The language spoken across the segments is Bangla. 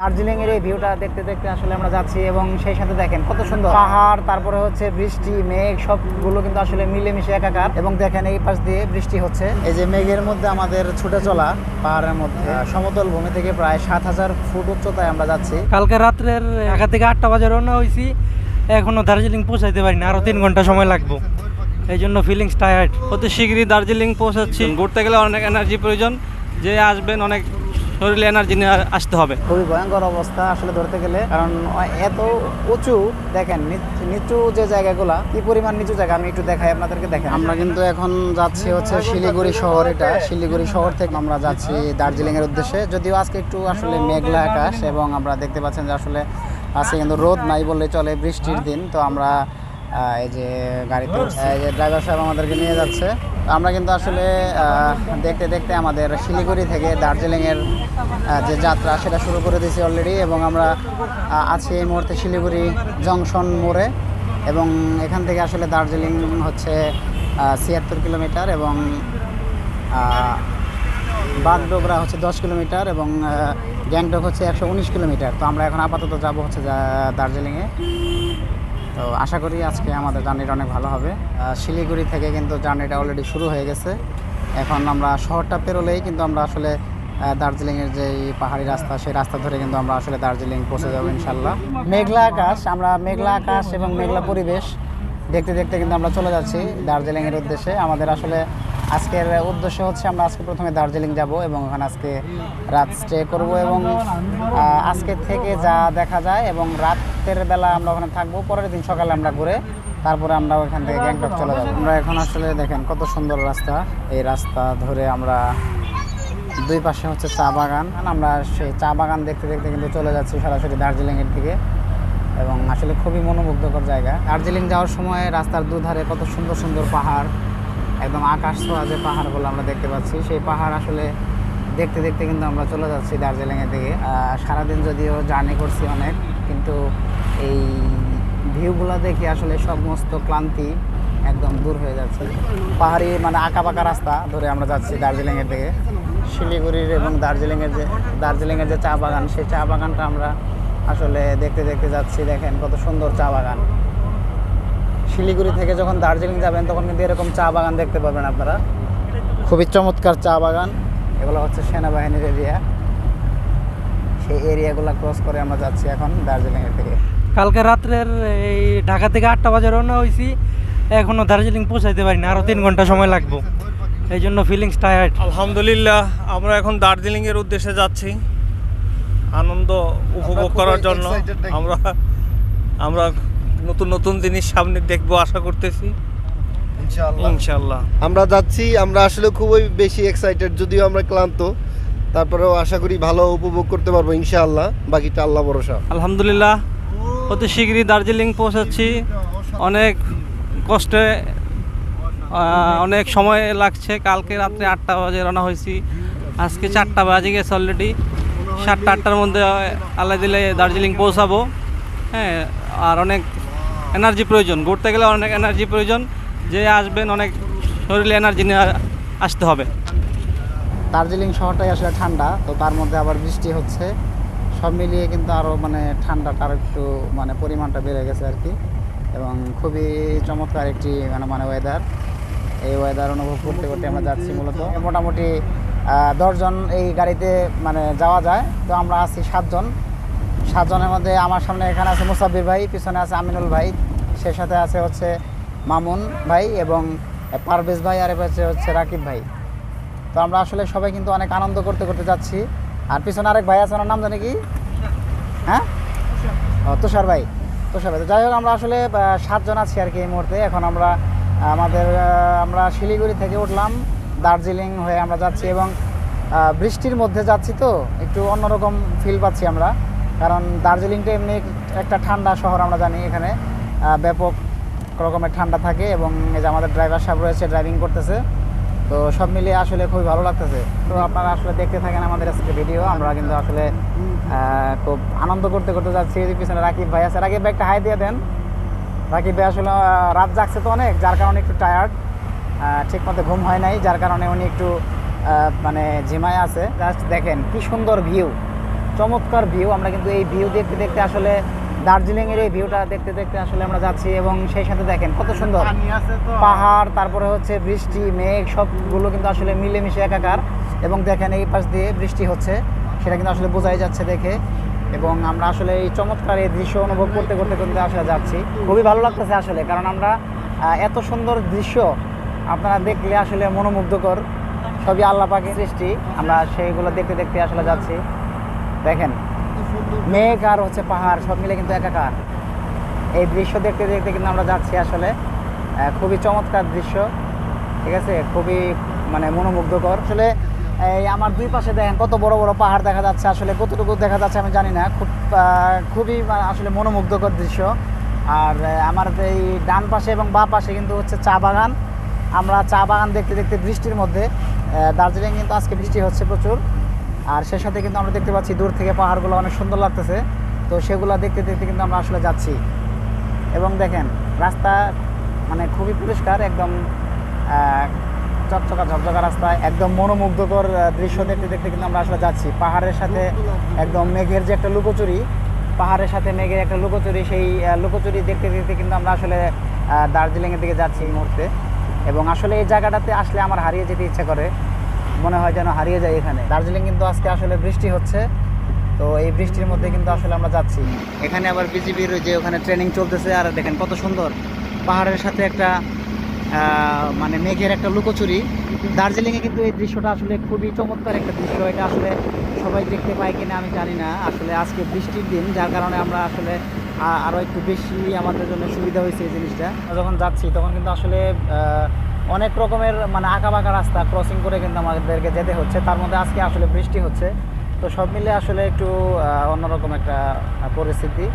দার্জিলিং এর এই ভিউটা দেখতে দেখতে আসলে আমরা যাচ্ছি এবং সেই সাথে দেখেন কত সুন্দর। পাহাড় তারপরে হচ্ছে বৃষ্টি মেঘ সবগুলো কিন্তু আসলে মিলেমিশে একাকার। এবং দেখেন এই পাশ দিয়ে বৃষ্টি হচ্ছে। এই যে মেঘের মধ্যে আমাদের ছুটে চলা পাহাড়ের মধ্যে সমতল ভূমি থেকে প্রায় সাত হাজার ফুট উচ্চতায় আমরা যাচ্ছি। কালকে রাত্রের একা থেকে আটটা বাজে রওনা হয়েছি। এখনও দার্জিলিং পৌঁছাইতে পারিনি আরও তিন ঘণ্টা সময় লাগবে। এই জন্য ফিলিংস টায়ার্ড অতি শীঘ্রই দার্জিলিং পৌঁছাচ্ছি। ঘুরতে গেলে অনেক এনার্জি প্রয়োজন। যে আসবেন অনেক শরীরে এনার্জি নিয়ে আসতে হবে। খুবই ভয়ঙ্কর অবস্থা আসলে ধরতে গেলে। কারণ এত উঁচু দেখেন নিচ- নিচু যে জায়গাগুলা কি পরিমাণ নিচু জায়গা আমি একটু দেখাই আপনাদেরকে দেখেন আমরা কিন্তু এখন যাচ্ছি হচ্ছে শিলিগুড়ি শহর এটা। শিলিগুড়ি শহর থেকে আমরা যাচ্ছি দার্জিলিং এর উদ্দেশ্যে। যদিও আজকে একটু আসলে মেঘলা আকাশ এবং আমরা দেখতে পাচ্ছেন যে আসলে আজকে কিন্তু রোদ নাই বললে চলে বৃষ্টির দিন। তো আমরা এই যে গাড়িতে। এই যে ড্রাইভার সাহেব আমাদেরকে নিয়ে যাচ্ছে আমরা কিন্তু আসলে দেখতে দেখতে আমাদের শিলিগুড়ি থেকে দার্জিলিংয়ের যে যাত্রা, সেটা শুরু করে দিয়েছি অলরেডি এবং আমরা আছি এই মুহূর্তে শিলিগুড়ি জংশন মোড়ে এবং এখান থেকে আসলে দার্জিলিং হচ্ছে ছিয়াত্তর কিলোমিটার এবং বাগডোগরা হচ্ছে দশ কিলোমিটার এবং গ্যাংটক হচ্ছে একশো উনিশ কিলোমিটার তো আমরা এখন আপাতত যাব হচ্ছে দার্জিলিংয়ে তো আশা করি আজকে আমাদের জার্নিটা অনেক ভালো হবে। শিলিগুড়ি থেকে কিন্তু জার্নিটা অলরেডি শুরু হয়ে গেছে। এখন আমরা শহরটা পেরোলেই কিন্তু আমরা আসলে দার্জিলিংয়ের যে পাহাড়ি রাস্তা, সেই রাস্তা ধরে কিন্তু আমরা আসলে দার্জিলিং পৌঁছে যাব ইনশাল্লাহ মেঘলা আকাশ, আমরা মেঘলা আকাশ এবং মেঘলা পরিবেশ দেখতে দেখতে কিন্তু আমরা চলে যাচ্ছি দার্জিলিংয়ের উদ্দেশ্যে। আমাদের আসলে আজকের উদ্দেশ্য হচ্ছে আমরা আজকে প্রথমে দার্জিলিং যাব এবং ওখানে আজকে রাত স্টে করব এবং আজকে থেকে যা দেখা যায় এবং রাতের বেলা আমরা ওখানে থাকব, পরের দিন সকালে আমরা ঘুরে তারপরে আমরা ওখান থেকে গ্যাংটক চলে যাব। আমরা এখন আসলে দেখেন কত সুন্দর রাস্তা। এই রাস্তা ধরে আমরা দুই পাশে হচ্ছে চা বাগান। আমরা সেই চা বাগান দেখতে দেখতে কিন্তু চলে যাচ্ছি সরাসরি দার্জিলিংয়ের দিকে। এবং আসলে খুবই মনোমুগ্ধকর জায়গা। দার্জিলিং যাওয়ার সময় রাস্তার দুধারে কত সুন্দর সুন্দর পাহাড়, একদম আকাশ ছোঁয়া যে পাহাড়গুলো আমরা দেখতে পাচ্ছি, সেই পাহাড় আসলে দেখতে দেখতে কিন্তু আমরা চলে যাচ্ছি দার্জিলিংয়ের দিকে। সারাদিন যদিও জার্নি করছি অনেক, কিন্তু এই ভিউগুলো দেখে আসলে সমস্ত ক্লান্তি একদম দূর হয়ে যাচ্ছে। পাহাড়ি মানে আঁকা পাকা রাস্তা ধরে আমরা যাচ্ছি দার্জিলিংয়ের দিকে। শিলিগুড়ির এবং দার্জিলিংয়ের যে দার্জিলিংয়ের যে চা বাগান, সেই চা বাগানটা আমরা আসলে দেখতে দেখতে যাচ্ছি। দেখেন কত সুন্দর চা বাগান। শিলিগুড়ি থেকে যখন দার্জিলিং যাবেন, তখন কিন্তু এরকম চা বাগান দেখতে পাবেন আপনারা। খুবই চমৎকার চা বাগান। এগুলো হচ্ছে সেনাবাহিনীর এরিয়া। সেই এরিয়াগুলো ক্রস করে আমরা যাচ্ছি এখন দার্জিলিংয়ের থেকে কালকে রাত্রের এই ঢাকা থেকে আটটা বাজে রওনা হয়েছি এখনও দার্জিলিং পৌঁছাইতে পারিনি আরও তিন ঘণ্টা সময় লাগবে। এই জন্য ফিলিংস টায়ার্ড আলহামদুলিল্লাহ আমরা এখন দার্জিলিং এর উদ্দেশ্যে যাচ্ছি। আনন্দ উপভোগ করার জন্য। আমরা আমরা নতুন নতুন জিনিস সামনে দেখব আশা করতেছি। ইনশাল্লাহ আমরা যাচ্ছি আমরা আসলে খুবই বেশি এক্সাইটেড যদিও আমরা ক্লান্ত। তারপরেও আশা করি ভালো উপভোগ করতে পারব ইনশাআল্লাহ। বাকিটা আল্লাহ ভরসা। আলহামদুলিল্লাহ অতি শীঘ্রই দার্জিলিং পৌঁছাচ্ছি। অনেক কষ্টে অনেক সময় লাগছে। কালকে রাত্রে আটটা বাজে রওনা হয়েছি। আজকে চারটা বাজে গেছে অলরেডি সাতটা, আটটার মধ্যে আল্লাহ দিলে দার্জিলিং পৌঁছাবো। হ্যাঁ আর অনেক এনার্জি প্রয়োজন। ঘুরতে গেলে অনেক এনার্জি প্রয়োজন। যে আসবেন, অনেক শরীরে এনার্জি নিয়ে আসতে হবে। দার্জিলিং শহরটাই আসলে ঠান্ডা, তো তার মধ্যে আবার বৃষ্টি হচ্ছে। সব মিলিয়ে কিন্তু আরও মানে ঠান্ডাটা আরও একটু মানে পরিমাণটা বেড়ে গেছে আর কি। এবং খুবই চমৎকার একটি মানে মানে ওয়েদার এই ওয়েদার অনুভব করতে করতে আমরা যাচ্ছি মূলত। মোটামুটি দশজন এই গাড়িতে মানে যাওয়া যায়। তো আমরা আছি সাতজন। সাতজনের মধ্যে আমার সামনে এখানে আছে মুসাব্বির ভাই, পিছনে আছে আমিনুল ভাই। সে সাথে আছে হচ্ছে মামুন ভাই এবং পারভেজ ভাই আর হচ্ছে হচ্ছে রাকিব ভাই। তো আমরা আসলে সবাই কিন্তু অনেক আনন্দ করতে করতে যাচ্ছি। আর পিছনে আরেক ভাই আছে নাম জানে কি? হ্যাঁ? ও, তুষার ভাই। তুষার ভাই। তো যাই হোক আমরা আসলে সাতজন আছি আর কি এই মুহূর্তে। এখন আমরা আমাদের আমরা শিলিগুড়ি থেকে উঠলাম দার্জিলিং হয়ে আমরা যাচ্ছি এবং বৃষ্টির মধ্যে যাচ্ছি তো একটু অন্যরকম ফিল পাচ্ছি আমরা। কারণ দার্জিলিংটা এমনি একটা ঠান্ডা শহর আমরা জানি এখানে। ব্যাপক রকমের ঠান্ডা থাকে এবং এই যে আমাদের ড্রাইভার সাহেব রয়েছে ড্রাইভিং করতেছে। তো সব মিলিয়ে আসলে খুবই ভালো লাগতেছে। তো আপনারা আসলে দেখতে থাকেন আমাদের আজকে ভিডিও আমরা কিন্তু আসলে খুব আনন্দ করতে করতে যাচ্ছি। পিছনে রাকিব ভাই আছে। রাকিব ভাই একটা হাই দিয়ে দেন। রাকিব ভাই আসলে রাত জাগছে তো অনেক, যার কারণে একটু টায়ার্ড ঠিক মতো ঘুম হয় নাই, যার কারণে উনি একটু মানে ঝিমায় আছে। জাস্ট দেখেন কি সুন্দর ভিউ চমৎকার ভিউ আমরা কিন্তু এই ভিউ দেখতে দেখতে আসলে দার্জিলিংয়ের এই ভিউটা দেখতে দেখতে আসলে আমরা যাচ্ছি এবং সেই সাথে দেখেন কত সুন্দর। পাহাড়, তারপরে হচ্ছে বৃষ্টি, মেঘ, সবগুলো কিন্তু আসলে মিলেমিশে একাকার। এবং দেখেন এই পাশ দিয়ে বৃষ্টি হচ্ছে, সেটা কিন্তু আসলে বোঝাই যাচ্ছে দেখে। এবং আমরা আসলে এই চমৎকার এই দৃশ্য অনুভব করতে করতে কিন্তু আসলে যাচ্ছি। খুবই ভালো লাগতেছে আসলে, কারণ আমরা এত সুন্দর দৃশ্য আপনারা দেখলে আসলে মনোমুগ্ধকর। সবই আল্লাহ সৃষ্টি, আমরা সেইগুলো দেখতে দেখতে আসলে যাচ্ছি। দেখেন মেঘ আর হচ্ছে পাহাড়, সব মিলে কিন্তু একাকার। এই দৃশ্য দেখতে দেখতে কিন্তু আমরা যাচ্ছি আসলে খুবই চমৎকার দৃশ্য, ঠিক আছে? খুবই মানে মনোমুগ্ধকর। আসলে, এই আমার দুই পাশে দেখেন কত বড় বড় পাহাড় দেখা যাচ্ছে, আসলে কতটুকু দেখা যাচ্ছে আমি জানি না। খুব খুবই আসলে মনোমুগ্ধকর দৃশ্য। আর আমার এই ডান পাশে এবং বাঁ পাশে কিন্তু হচ্ছে চা বাগান। আমরা চা বাগান দেখতে দেখতে বৃষ্টির মধ্যে দার্জিলিং কিন্তু আজকে বৃষ্টি হচ্ছে প্রচুর। আর সে সাথে কিন্তু আমরা দেখতে পাচ্ছি দূর থেকে পাহাড়গুলো অনেক সুন্দর লাগতেছে। তো সেগুলো দেখতে দেখতে কিন্তু আমরা আসলে যাচ্ছি। এবং দেখেন, রাস্তা মানে খুবই পরিষ্কার, একদম চকচকা ঝকঝকা রাস্তা, একদম মনোমুগ্ধকর দৃশ্য দেখতে দেখতে কিন্তু আমরা আসলে যাচ্ছি। পাহাড়ের সাথে একদম মেঘের যে একটা লুকোচুরি, পাহাড়ের সাথে মেঘের একটা লুকোচুরি, সেই লুকোচুরি দেখতে দেখতে কিন্তু আমরা আসলে দার্জিলিংয়ের দিকে যাচ্ছি এই মুহূর্তে। এবং আসলে এই জায়গাটাতে আসলে আমার হারিয়ে যেতে ইচ্ছে করে। মনে হয় যেন হারিয়ে যায় এখানে। দার্জিলিং কিন্তু আজকে আসলে বৃষ্টি হচ্ছে, তো এই বৃষ্টির মধ্যে কিন্তু আসলে আমরা যাচ্ছি। এখানে আবার বিজিবির যে ওখানে ট্রেনিং চলতেছে, আর দেখেন কত সুন্দর। পাহাড়ের সাথে একটা মানে মেঘের একটা লুকোচুরি। দার্জিলিংয়ে কিন্তু এই দৃশ্যটা আসলে খুবই চমৎকার একটা দৃশ্য। এটা আসলে সবাই দেখতে পায় কিনা আমি জানি না। আসলে আজকে বৃষ্টির দিন, যার কারণে আমরা আসলে আরও একটু বেশি আমাদের জন্য সুবিধা হয়েছে এই জিনিসটা। যখন যাচ্ছি, তখন কিন্তু আসলে অনেক রকমের মানে বাঁকা রাস্তা ক্রসিং করে কিন্তু আমাদেরকে যেতে হচ্ছে। তার মধ্যে আজকে আসলে বৃষ্টি হচ্ছে। তো সব মিলে আসলে একটু অন্যরকম একটা পরিস্থিতি।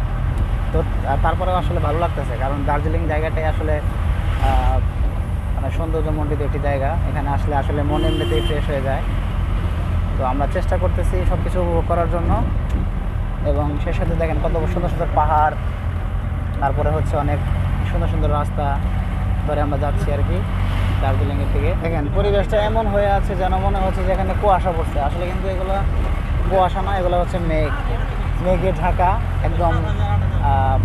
তো তারপরেও আসলে ভালো লাগতেছে। কারণ দার্জিলিং জায়গাটাই আসলে মানে সৌন্দর্যমণ্ডিত একটি জায়গা। এখানে আসলে আসলে মন এমনিতেই ফ্রেশ হয়ে যায়। তো আমরা চেষ্টা করতেছি সব কিছু উপভোগ করার জন্য। এবং সে সাথে দেখেন কত সুন্দর সুন্দর পাহাড়। তারপরে হচ্ছে অনেক সুন্দর সুন্দর রাস্তা ধরে আমরা যাচ্ছি আর কি। দার্জিলিংয়ের দিকে। দেখেন, পরিবেশটা এমন হয়ে আছে যেন মনে হচ্ছে যে এখানে কুয়াশা পড়ছে। আসলে কিন্তু এগুলো কুয়াশা না, এগুলো হচ্ছে মেঘ। মেঘে ঢাকা একদম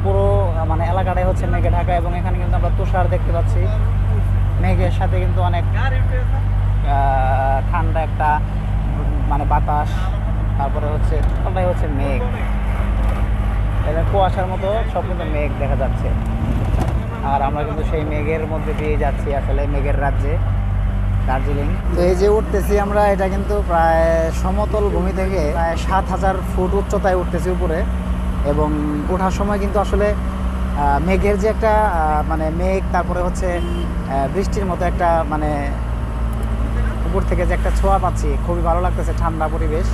পুরো মানে এলাকাটাই হচ্ছে মেঘে ঢাকা এবং এখানে কিন্তু আমরা তুষার দেখতে পাচ্ছি। মেঘের সাথে কিন্তু অনেক ঠান্ডা একটা মানে বাতাস। তারপরে হচ্ছে ওটাই হচ্ছে মেঘ। এটা কুয়াশার মতো সব কিন্তু মেঘ দেখা যাচ্ছে। আর আমরা কিন্তু সেই মেঘের মধ্যে দিয়ে যাচ্ছি আসলে মেঘের রাজ্যে, দার্জিলিং। তো এই যে উঠতেছি আমরা, এটা কিন্তু প্রায় সমতল ভূমি থেকে প্রায় সাত হাজার ফুট উচ্চতায় উঠতেছি উপরে। এবং ওঠার সময় কিন্তু আসলে মেঘের যে একটা মানে মেঘ, তারপরে হচ্ছে বৃষ্টির মতো একটা মানে উপর থেকে যে একটা ছোঁয়া পাচ্ছি, খুবই ভালো লাগতেছে ঠান্ডা পরিবেশ।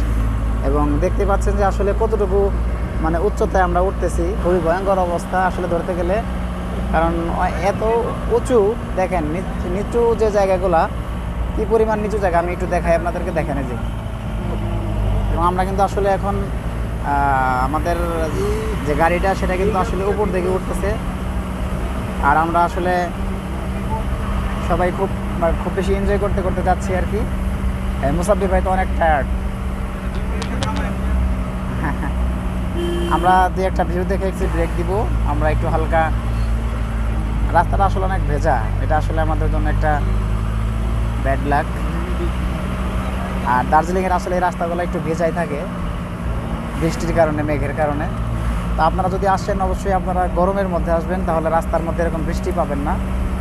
এবং দেখতে পাচ্ছেন যে আসলে কতটুকু মানে উচ্চতায় আমরা উঠতেছি, খুবই ভয়ঙ্কর অবস্থা। আসলে ধরতে গেলে কারণ এত উঁচু, দেখেন নিচ- যে জায়গাগুলা, কি পরিমাণ নিচু জায়গা, আমি একটু দেখাই, আপনাদেরকে দেখেন যে। এবং আমরা কিন্তু আসলে এখন আমাদের যে গাড়িটা, সেটা কিন্তু আসলে উপর দিকে উঠতেছে। আর আমরা আসলে সবাই খুব খুব বেশি এনজয় করতে করতে যাচ্ছি আর কি। মুসাব্বির ভাই তো অনেক টায়ার্ড আমরা দু একটা ভিউ দেখে একটু ব্রেক দিব। আমরা একটু হালকা রাস্তাটা আসলে অনেক ভেজা এটা আসলে আমাদের জন্য একটা ব্যাড লাক আর দার্জিলিংয়ের আসলে এই রাস্তাগুলো একটু ভেজাই থাকে, বৃষ্টির কারণে, মেঘের কারণে। তা আপনারা যদি আসেন, অবশ্যই আপনারা গরমের মধ্যে আসবেন, তাহলে রাস্তার মধ্যে এরকম বৃষ্টি পাবেন না,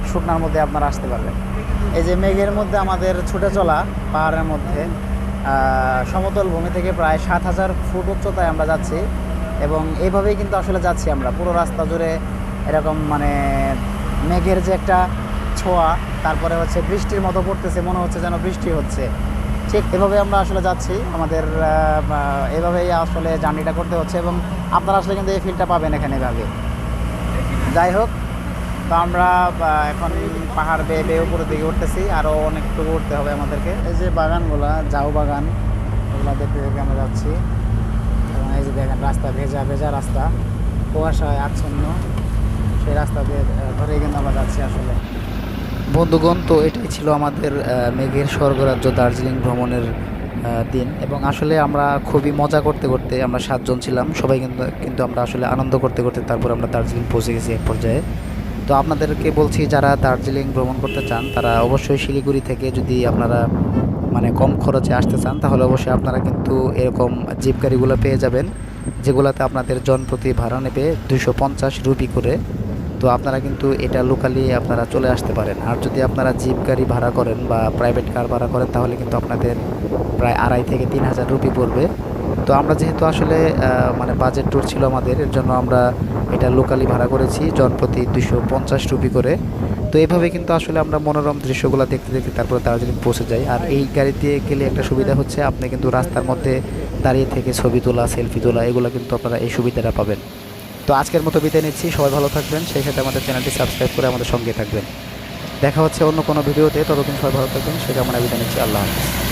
শুকনার মধ্যে আপনারা আসতে পারবেন। এই যে মেঘের মধ্যে আমাদের ছুটে চলা পাহাড়ের মধ্যে সমতল ভূমি থেকে প্রায় সাত হাজার ফুট উচ্চতায় আমরা যাচ্ছি, এবং এইভাবেই কিন্তু আসলে যাচ্ছি আমরা। পুরো রাস্তা জুড়ে এরকম মানে মেঘের যে একটা ছোঁয়া, তারপরে হচ্ছে বৃষ্টির মতো পড়তেছে, মনে হচ্ছে যেন বৃষ্টি হচ্ছে। ঠিক এভাবে আমরা আসলে যাচ্ছি, আমাদের এভাবেই আসলে জার্নিটা করতে হচ্ছে এবং আপনারা আসলে কিন্তু এই ফিলটা পাবেন এখানে এভাবে। যাই হোক, তো আমরা এখন পাহাড় বেয়ে বেয়ে উপরের দিকে উঠতেছি আরও অনেকটুকু উঠতে হবে আমাদেরকে। এই যে বাগানগুলা জাউ বাগান এগুলো দেখতে দেখে আমরা যাচ্ছি। এবং এই যে দেখেন, রাস্তা, ভেজা ভেজা রাস্তা। কুয়াশায় আচ্ছন্ন। সেই রাস্তা দিয়ে ধরেই কিন্তু আমরা যাচ্ছি আসলে। বন্ধুগণ, তো এটাই ছিল আমাদের মেঘের স্বর্গরাজ্য দার্জিলিং ভ্রমণের দিন। এবং আসলে আমরা খুবই মজা করতে করতে আমরা সাতজন ছিলাম। সবাই কিন্তু কিন্তু আমরা আসলে আনন্দ করতে করতে তারপর আমরা দার্জিলিং পৌঁছে গেছি এক পর্যায়ে। তো আপনাদেরকে বলছি, যারা দার্জিলিং ভ্রমণ করতে চান, তারা অবশ্যই শিলিগুড়ি থেকে যদি আপনারা মানে কম খরচে আসতে চান, তাহলে অবশ্যই আপনারা কিন্তু এরকম জিপ গাড়িগুলো পেয়ে যাবেন, যেগুলোতে আপনাদের জনপ্রতি ভাড়া নেবে দুশো পঞ্চাশ রুপি করে। তো আপনারা কিন্তু এটা লোকালি আপনারা চলে আসতে পারেন। আর যদি আপনারা জিপ গাড়ি ভাড়া করেন বা প্রাইভেট কার ভাড়া করেন, তাহলে কিন্তু আপনাদের প্রায় আড়াই থেকে তিন হাজার রুপি পড়বে। তো আমরা যেহেতু আসলে মানে বাজেট ট্যুর ছিল আমাদের, এর জন্য আমরা এটা লোকালি ভাড়া করেছি জন প্রতি দুশো পঞ্চাশ রুপি করে। তো এইভাবে কিন্তু আসলে আমরা মনোরম দৃশ্যগুলো দেখতে দেখতে তারপরে দার্জিলিং পৌঁছে যাই। আর এই গাড়ি দিয়ে গেলে একটা সুবিধা হচ্ছে, আপনি কিন্তু রাস্তার মধ্যে দাঁড়িয়ে থেকে ছবি তোলা সেলফি তোলা, এগুলো কিন্তু আপনারা এই সুবিধাটা পাবেন। তো আজকের মতো বিদায় নিচ্ছি। সবাই ভালো থাকবেন, সেই সাথে আমাদের চ্যানেলটি সাবস্ক্রাইব করে আমাদের সঙ্গে থাকবেন। দেখা হচ্ছে অন্য কোনো ভিডিওতে, ততদিন সবাই ভালো থাকবেন সেটা আমরা বিদায় নিচ্ছি। আল্লাহ হাফিজ।